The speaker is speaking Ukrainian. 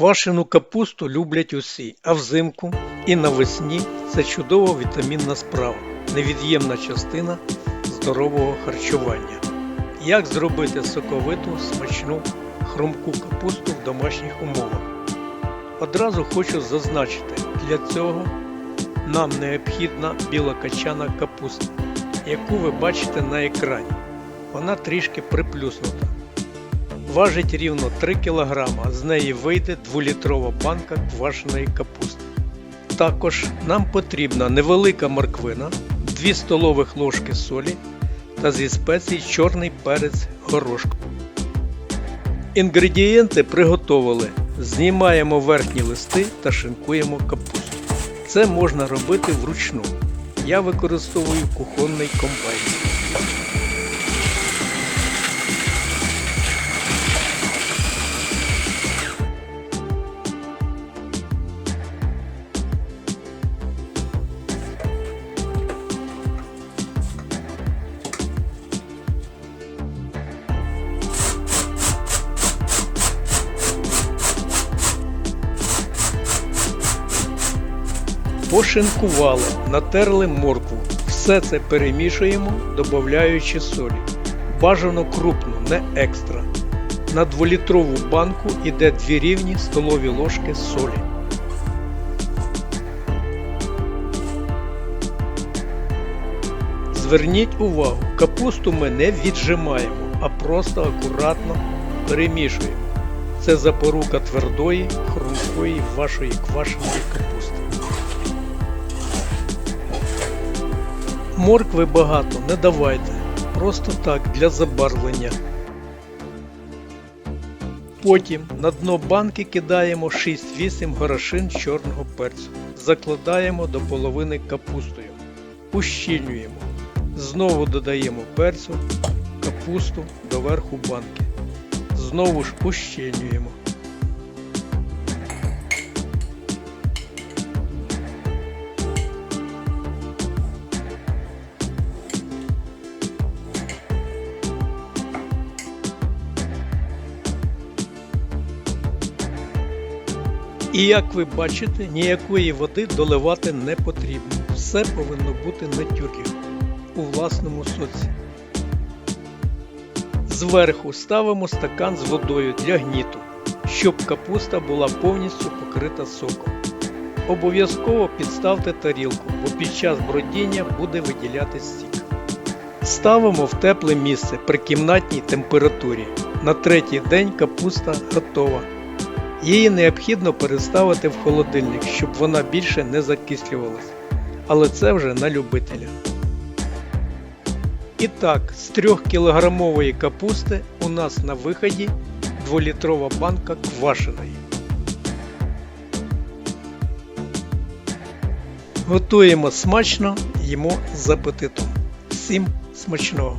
Квашену капусту люблять усі, а взимку і навесні це чудова вітамінна справа, невід'ємна частина здорового харчування. Як зробити соковиту, смачну, хрумку капусту в домашніх умовах? Одразу хочу зазначити, для цього нам необхідна біла качана капуста, яку ви бачите на екрані. Вона трішки приплюснута. Важить рівно 3 кг, з неї вийде 2-літрова банка квашеної капусти. Також нам потрібна невелика морквина, 2 столових ложки солі та зі спецій чорний перець горошку. Інгредієнти приготовили. Знімаємо верхні листи та шинкуємо капусту. Це можна робити вручну. Я використовую кухонний комбайн. Пошинкували, натерли моркву. Все це перемішуємо, додаючи солі. Бажано крупну, не екстра. На 2-літрову банку йде 2 рівні столові ложки солі. Зверніть увагу, капусту ми не віджимаємо, а просто акуратно перемішуємо. Це запорука твердої, хрумкої вашої квашеної капусти. Моркви багато не давайте, просто так для забарвлення. Потім на дно банки кидаємо 6-8 горошин чорного перцю. Закладаємо до половини капустою. Ущільнюємо. Знову додаємо перцю, капусту до верху банки. Знову ж ущільнюємо. І як ви бачите, ніякої води доливати не потрібно. Все повинно бути на тюрлі у власному соці. Зверху ставимо стакан з водою для гніту, щоб капуста була повністю покрита соком. Обов'язково підставте тарілку, бо під час бродіння буде виділятись сік. Ставимо в тепле місце при кімнатній температурі. На третій день капуста готова. Її необхідно переставити в холодильник, щоб вона більше не закислювалась. Але це вже на любителя. І так, з 3 кілограмової капусти у нас на виході 2-літрова банка квашеної. Готуємо смачно, їмо з апетитом. Всім смачного!